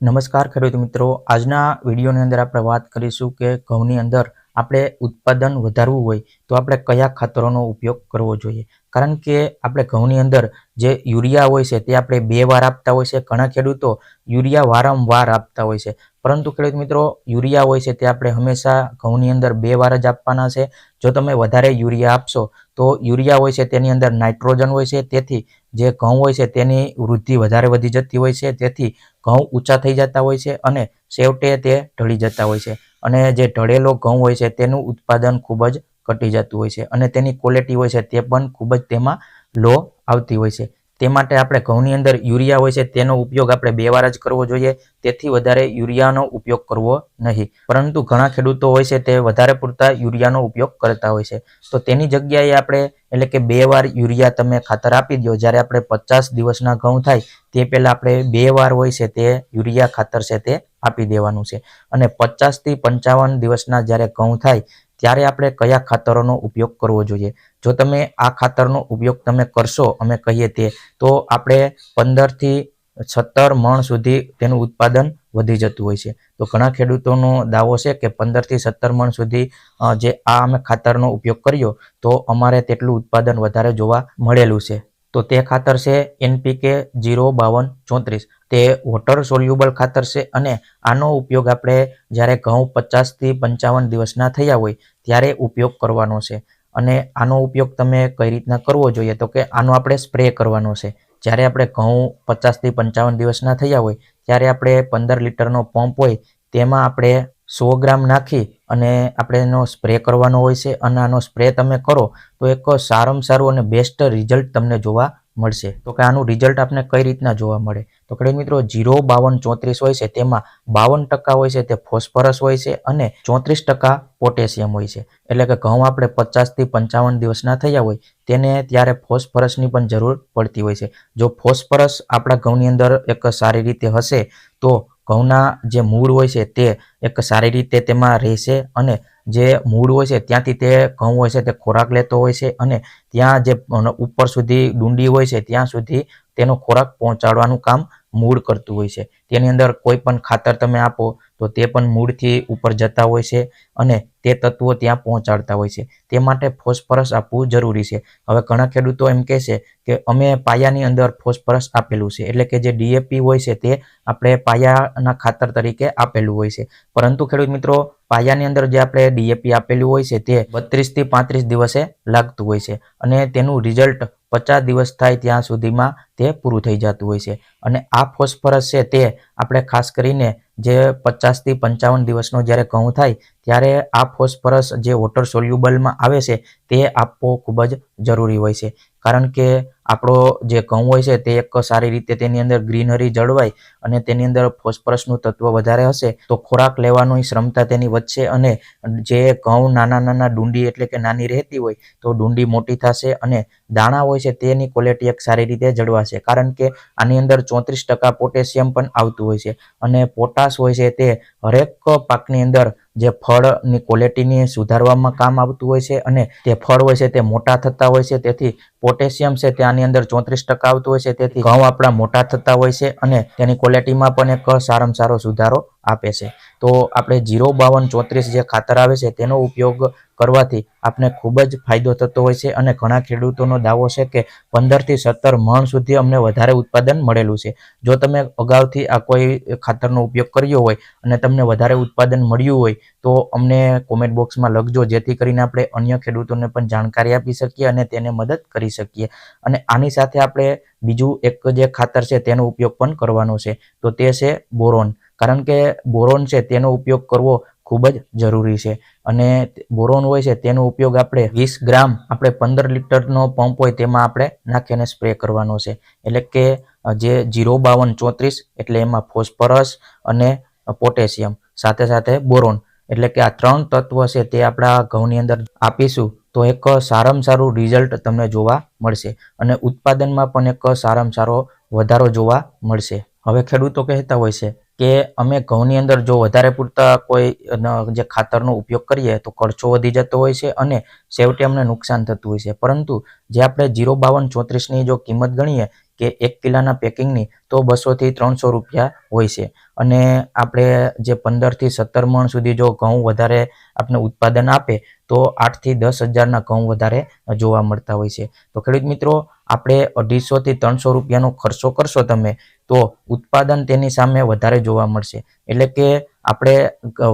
નમસ્કાર ખેડૂત મિત્રો. આજના વિડીયોની અંદર આપણે વાત કરીશું કે ઘઉંની અંદર આપણે ઉત્પાદન વધારવું હોય તો આપણે કયા ખાતરોનો ઉપયોગ કરવો જોઈએ? કારણ કે આપણે ઘઉંની અંદર જે યુરિયા હોય છે તે આપણે બે વાર આપતા હોય છે ઘણા ખેડૂતો યુરિયા વારંવાર આપતા હોય છે. પરંતુ ખેડૂત મિત્રો, યુરિયા હોય છે તે આપણે હંમેશા ઘઉંની અંદર બે વાર જ આપવાના છે. જો તમે વધારે યુરિયા આપશો તો યુરિયા હોય છે તેની અંદર નાઇટ્રોજન હોય છે, તેથી જે ઘઉં હોય છે તેની વૃદ્ધિ વધારે વધી જતી હોય છે, તેથી ઘઉં ઊંચા થઈ જતા હોય છે અને છેવટે તે ઢળી જતા હોય છે. અને જે ઢળેલો ઘઉં હોય છે, તેનું ઉત્પાદન ખૂબ જ ઘટી જતું હોય છે અને તેની ક્વોલિટી હોય છે, તે પણ ખૂબ જ તેમાં લો આવતી હોય છે. તે માટે આપણે ઘઉંની અંદર યુરિયા હોય છે, તેનો ઉપયોગ આપણે બે વાર જ કરવો જોઈએ, તેથી વધારે યુરિયાનો ઉપયોગ કરવો નહીં. પરંતુ ઘણા ખેડૂતો હોય છે, તે વધારે પૂરતા યુરિયાનો ઉપયોગ કરતા હોય છે. તો તેની જગ્યાએ આપણે એટલે કે બે વાર યુરિયા તમે ખાતર આપી દો, જ્યારે આપણે પચાસ દિવસના ઘઉં થાય, તે પહેલાં આપણે બે વાર હોય છે, તે યુરિયા ખાતર છે તે આપી દેવાનું છે. અને પચાસથી પંચાવન દિવસના જ્યારે ઘઉં થાય, ત્યારે આપણે કયા ખાતરોનો ઉપયોગ કરવો જોઈએ? જો તમે આ ખાતરનો ઉપયોગ તમે કરશો, અમે કહીએ તે, તો આપણે પંદરથી સત્તર મણ સુધી તેનું ઉત્પાદન વધી જતું હોય છે. તો ઘણા ખેડૂતોનો દાવો છે કે પંદરથી સત્તર મણ સુધી જે આ અમે ખાતરનો ઉપયોગ કર્યો, તો અમારે તેટલું ઉત્પાદન વધારે જોવા મળેલું છે. તો તે ખાતર છે એનપીકે જીરો બાવન ચોત્રીસ. તે વોટર સોલ્યુબલ ખાતર છે અને આનો ઉપયોગ આપણે જ્યારે ઘઉં પચાસથી પંચાવન દિવસના થયા હોય ત્યારે ઉપયોગ કરવાનો છે. અને આનો ઉપયોગ તમે કઈ રીતના કરવો જોઈએ? તો કે આનો આપણે સ્પ્રે કરવાનો છે. જ્યારે આપણે ઘઉં પચાસથી પંચાવન દિવસના થયા હોય ત્યારે આપણે પંદર લીટરનો પંપ હોય તેમાં આપણે સો ગ્રામ નાખી અને આપણે એનો સ્પ્રે કરવાનો હોય છે અને આનો સ્પ્રે તમે કરો તો એક સારામાં સારું અને બેસ્ટ રિઝલ્ટ તમને જોવા મળશે. તો કે આનું રિઝલ્ટ આપણે કઈ રીતના જોવા મળે? તો કે મિત્રો જીરો, બાવન, ચોત્રીસ હોય છે તેમાં બાવન ટકા હોય છે તે ફોસ્ફરસ હોય છે અને ચોત્રીસ ટકા પોટેશિયમ હોય છે. એટલે કે ઘઉં આપણે પચાસથી પંચાવન દિવસના થયા હોય તેને ત્યારે ફોસ્ફરસની પણ જરૂર પડતી હોય છે. જો ફોસ્ફરસ આપણા ઘઉંની અંદર એક સારી રીતે હશે તો ઘઉંના જે મૂળ હોય છે તે એક સારી રીતે તેમાં રહેશે અને જે મૂળ હોય છે ત્યાંથી તે ઘઉં હોય છે તે ખોરાક લેતો હોય છે અને ત્યાં જે ઉપર સુધી ડુંડી હોય છે ત્યાં સુધી તેનો ખોરાક પહોંચાડવાનું કામ મૂળ કરતું હોય છે. તેની અંદર કોઈ પણ ખાતર તમે આપો, તો તે પણ મૂળથી ઉપર જતા હોય છે અને તે તત્વો ત્યાં પહોંચાડતા હોય છે. તે માટે ફોસ્ફરસ આપવું જરૂરી છે. હવે ઘણા ખેડૂતો એમ કહે છે કે અમે પાયાની અંદર ફોસ્ફરસ આપેલું છે. એટલે કે જે ડીએપી હોય છે તે આપણે પાયાના ખાતર તરીકે આપેલું હોય છે. પરંતુ ખેડૂત મિત્રો, પાયાની અંદર જે આપણે ડીએપી આપેલું હોય છે તે બત્રીસથી પાંત્રીસ દિવસે લાગતું હોય છે અને તેનું રિઝલ્ટ પચાસ દિવસ થાય ત્યાં સુધીમાં તે પૂરું થઈ જતું હોય છે. અને આ ફોસ્ફરસ છે તે આપણે ખાસ કરીને જે પચાસથી પંચાવન દિવસનો જ્યારે ઘઉં થાય ત્યારે આ ફોસ્ફરસ જે વોટર સોલ્યુબલમાં આવે છે, તે આપવો ખૂબ જ જરૂરી હોય છે. કારણ કે આપણો જે ઘઉં હોય છે, તે એક સારી રીતે તેની અંદર ગ્રીનરી જળવાય અને તેની અંદર ફોસ્ફરસનું તત્વ વધારે હશે, તો ખોરાક લેવાની ક્ષમતા તેની વધશે અને જે ઘઉં નાના નાના ડુંડી એટલે કે નાની રહેતી હોય, તો ડુંડી મોટી થશે અને દાણા હોય છે, તેની ક્વોલિટી એક સારી રીતે જળવાશે. કારણ કે આની અંદર ચોત્રીસ ટકા પોટેશિયમ પણ આવતું હોય છે અને પોટાશ હોય છે, તે હરેક પાકની અંદર જે ફળની ક્વોલિટીને સુધારવામાં કામ આવતું હોય છે અને તે ફળ હોય છે તે મોટા થતા હોય છે. તેથી પોટેશિયમ છે ત્યાંની અંદર ચોત્રીસ ટકા આવતું હોય છે. તેથી ઘઉં આપણા મોટા થતા હોય છે અને તેની ક્વોલિટીમાં પણ એક સારામાં સારો સુધારો આપે છે. તો આપણે જીરો બાવન ચોત્રીસ જે ખાતર આવે છે તેનો ઉપયોગ કરવાથી આપને ખૂબ જ ફાયદો થતો હોય છે અને ઘણા ખેડૂતોનો દાવો છે કે પંદરથી સત્તર મણ સુધી અમને વધારે ઉત્પાદન મળેલું છે. જો તમે અગાઉથી આ કોઈ ખાતરનો ઉપયોગ કર્યો હોય અને તમને વધારે ઉત્પાદન મળ્યું હોય તો અમને કોમેન્ટ બોક્સમાં લખજો, જેથી કરીને આપણે અન્ય ખેડૂતોને પણ જાણકારી આપી શકીએ અને તેને મદદ કરી શકીએ. અને આની સાથે આપણે બીજું એક જે ખાતર છે તેનો ઉપયોગ પણ કરવાનો છે. તો તે છે બોરોન. કારણ કે બોરોન છે તેનો ઉપયોગ કરવો ખૂબ જ જરૂરી છે. અને બોરોન હોય છે તેનો ઉપયોગ આપણે વીસ ગ્રામ આપણે પંદર લીટરનો પંપ હોય તેમાં આપણે નાખીને સ્પ્રે કરવાનો છે. એટલે કે જે જીરો બાવન ચોત્રીસ એટલે એમાં ફોસ્ફરસ અને પોટેશિયમ, સાથે સાથે બોરોન. એટલે કે આ ત્રણ તત્વ છે તે આપણા ઘઉંની અંદર આપીશું તો એક સારામાં સારું રિઝલ્ટ તમને જોવા મળશે અને ઉત્પાદનમાં પણ એક સારામાં સારો વધારો જોવા મળશે. હવે ખેડૂતો કહેતા હોય છે કે અમે ઘઉંની અંદર જો વધારે પૂરતા કોઈ જે ખાતરનો ઉપયોગ કરીએ તો ખર્ચો વધી જતો હોય છે અને છેવટે અમને નુકસાન થતું હોય છે. પરંતુ જે આપણે જીરો બાવન ચોત્રીસની જો કિંમત ગણીએ કે એક કિલાના પેકિંગની, તો બસોથી ત્રણસો રૂપિયા હોય છે. અને આપણે જે પંદરથી સત્તર મણ સુધી જો ઘઉં વધારે આપણે ઉત્પાદન આપે, તો આઠથી દસ હજારના ઘઉં વધારે જોવા મળતા હોય છે. તો ખેડૂત મિત્રો આપણે અઢીસોથી ત્રણસો રૂપિયાનો ખર્ચો કરશો તમે, તો ઉત્પાદન તેની સામે વધારે જોવા મળશે. એટલે કે આપણે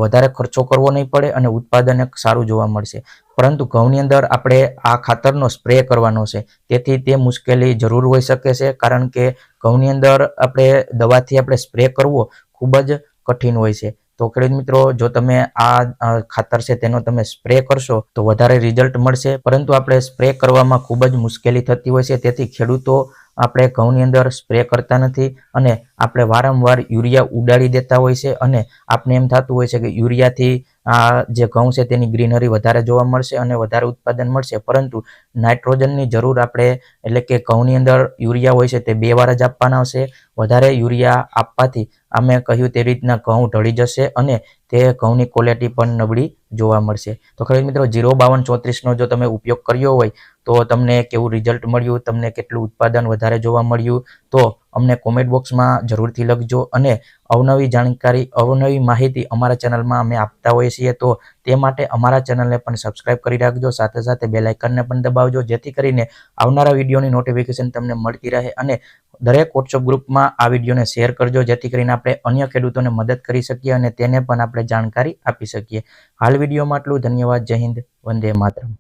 વધારે ખર્ચો કરવો નહીં પડે અને ઉત્પાદન સારું જોવા મળશે. પરંતુ ઘઉંની અંદર આપણે આ ખાતરનો સ્પ્રે કરવાનો છે. તેથી તે મુશ્કેલી જરૂર હોઈ શકે છે, કારણ કે ઘઉંની અંદર આપણે દવાથી આપણે સ્પ્રે કરવો ખૂબ જ કઠિન હોય છે. તો ખેડૂત મિત્રો, જો તમે આ ખાતર છે તેનો તમે સ્પ્રે કરશો, તો વધારે રિઝલ્ટ મળશે. પરંતુ આપણે સ્પ્રે કરવામાં ખૂબ જ મુશ્કેલી થતી હોય છે. તેથી ખેડૂતો આપણે ઘઉંની અંદર સ્પ્રે કરતા નથી અને આપણે વારંવાર યુરિયા ઉડાડી દેતા હોય છે અને આપણે એમ થતું હોય છે કે યુરિયાથી આ જે ઘઉં છે તેની ગ્રીનરી વધારે જોવા મળશે અને વધારે ઉત્પાદન મળશે. પરંતુ નાઇટ્રોજનની જરૂર આપણે, એટલે કે ઘઉંની અંદર યુરિયા હોય છે તે બે વાર જ આપવાના આવશે વધારે યુરિયા આપવાથી અમે કહ્યું તે રીતના ઘઉં ઢળી જશે અને તે ઘઉંની ક્વોલિટી પણ નબળી જોવા મળશે. તો ખરે મિત્રો, જીરો બાવન ચોત્રીસનો જો તમે ઉપયોગ કર્યો હોય, તો તમને કેવું રિઝલ્ટ મળ્યું, તમને કેટલું ઉત્પાદન વધારે જોવા મળ્યું, તો અમને કોમેન્ટ બોક્સમાં જરૂરથી લખજો અને અવનવી જાણકારી, અવનવી માહિતી અમારા ચેનલમાં અમે આપતા હોઈએ છીએ, તો તે માટે અમારા ચેનલને પણ સબસ્ક્રાઇબ કરી રાખજો, સાથે સાથે બેલાઇકનને પણ દબાવજો, જેથી કરીને આવનારા વિડીયોની નોટિફિકેશન તમને મળતી રહે અને દરેક વોટ્સઅપ ગ્રુપમાં આ વિડીયોને શેર કરજો, જેથી કરીને આપણે અન્ય ખેડૂતોને મદદ કરી શકીએ અને તેને પણ આપણે જાણકારી આપી શકીએ. હાલ વિડીયોમાં આટલું. ધન્યવાદ. જય હિન્દ. વંદે માતરમ.